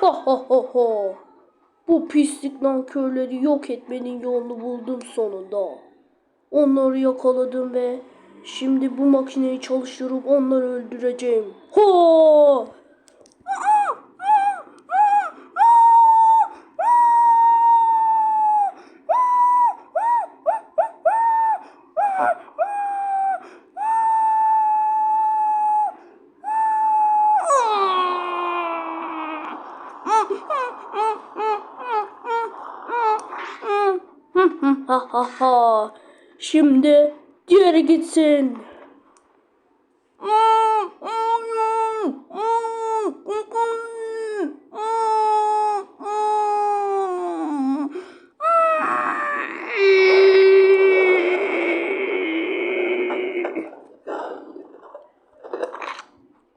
Ha ha ha ha. Bu pislik nankörleri yok etmenin yolunu buldum sonunda. Onları yakaladım ve şimdi bu makineyi çalıştırıp onları öldüreceğim. Ha! Ha ha ha. Şimdi diğeri gitsin.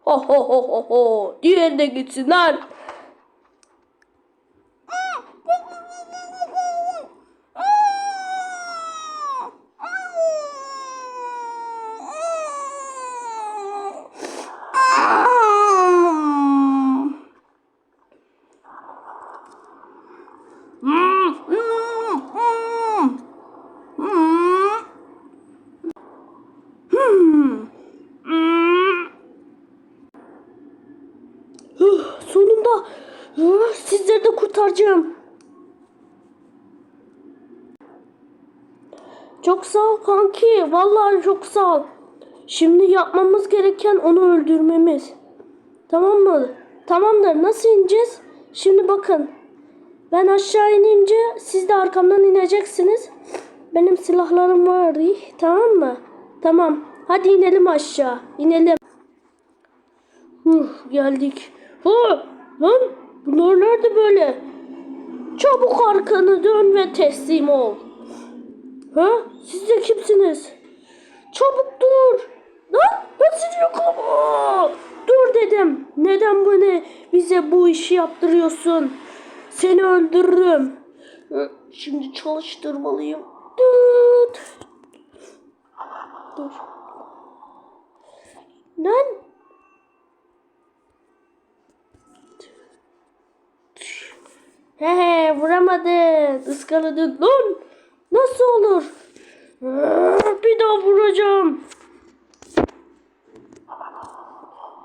Ho ho ho ho ho. Diğeri gitsinler. Sonunda sizleri de kurtaracağım. Çok sağ ol kanki. Vallahi çok sağ ol. Şimdi yapmamız gereken onu öldürmemiz. Tamam mı? Tamamdır. Nasıl ineceğiz? Şimdi bakın. Ben aşağı inince siz de arkamdan ineceksiniz. Benim silahlarım var. Tamam mı? Tamam. Hadi inelim aşağı. İnelim. Huh, geldik. Ha, lan bunlar nerede böyle? Çabuk arkanı dön ve teslim ol. Ha? Siz de kimsiniz? Çabuk dur. Lan nasıl yakalama? Dur dedim. Neden bana bize bu işi yaptırıyorsun? Seni öldürürüm. Ha, Şimdi çalıştırmalıyım. Dur. Dur. Lan He he vuramadın. Iskaladın. Lan nasıl olur? Bir daha vuracağım.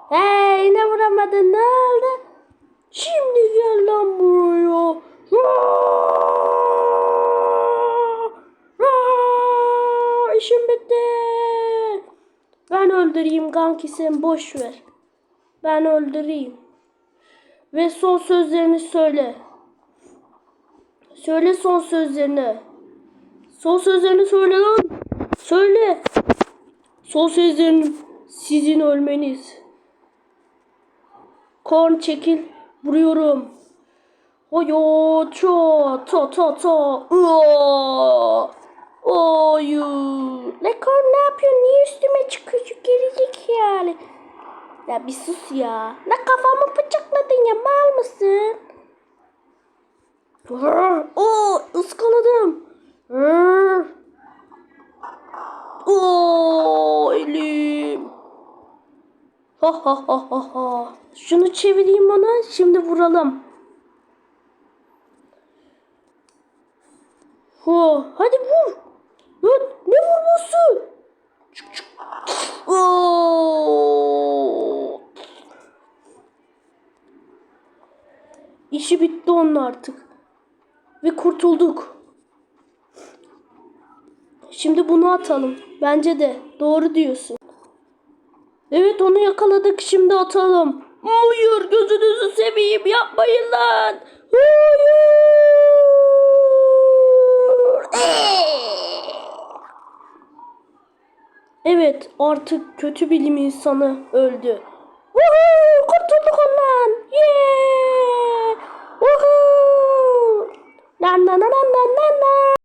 He yine vuramadın. Ne oldu? Şimdi gel lan buraya. Aa! Aa! İşim bitti. Ben öldüreyim kanki sen boş ver. Ben öldüreyim. Ve son sözlerini söyle. Söyle son sözlerini. Son sözlerini söyle lan. Söyle. Son sözlerin sizin ölmeniz. Korn çekil. Vuruyorum. Oyo ço to to to. Uo. Oyu. Le Korn ne yapıyorsun? Niye üstüme çıkıyorsun? Gerizekalı. Ya bir sus ya. Ne kafamı bıçakladın ya mal mısın? Oo ıskaladım. Oo elim. Ha ha ha ha ha. Şunu çevireyim ona. Şimdi vuralım. Ho, hadi vur. Lan ne vurması? Çık çık. İşi bitti onun artık. Ve kurtulduk. Şimdi bunu atalım. Bence de. Doğru diyorsun. Evet onu yakaladık. Şimdi atalım. Hayır gözünüzü seveyim yapmayın lan. Hayır. Evet artık kötü bilim insanı öldü. Woohoo! Kurtulduk ondan. Yeah! Woohoo! Na na na na na na na.